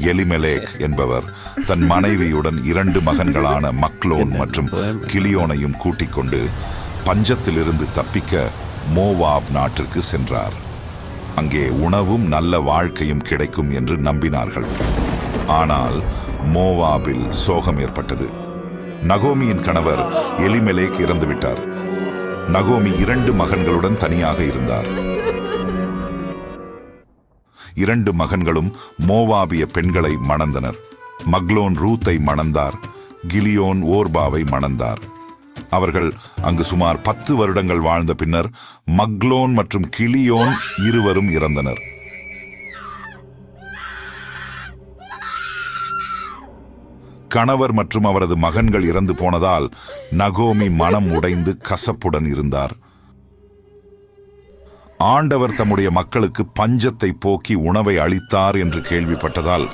எலிமெலேக் என்பவர் தன் மனைவியுடன் இரண்டு மகன்களான மக்லோன் மற்றும் கிலியோனையும் கூட்டிக் கொண்டு பஞ்சத்திலிருந்து தப்பிக்க மோவாப் நாட்டிற்கு சென்றார். அங்கே உணவும் நல்ல வாழ்க்கையும் கிடைக்கும் என்று நம்பினார்கள். ஆனால் மோவாபில் சோகம் ஏற்பட்டது. நகோமியின் கணவர் எலிமெலேக் இறந்துவிட்டார். நகோமி இரண்டு மகன்களுடன் தனியாக இருந்தார். இரண்டு மகன்களும் மோவாபிய பெண்களை மணந்தனர். மக்லோன் ரூத்தை மணந்தார். கிலியோன் ஓர்பாவை மணந்தார். அவர்கள் அங்கு சுமார் பத்து வருடங்கள் வாழ்ந்த பின்னர் மக்லோன் மற்றும் கிளியோன் இருவரும் இறந்தனர். கணவர் மற்றும் அவரது மகன்கள் இறந்து போனதால் நகோமி மனம் உடைந்து கசப்புடன் இருந்தார். ஆண்டவர் தம்முடைய மக்களுக்கு பஞ்சத்தை போக்கி உணவை அளித்தார் என்று கேள்விப்பட்டதால்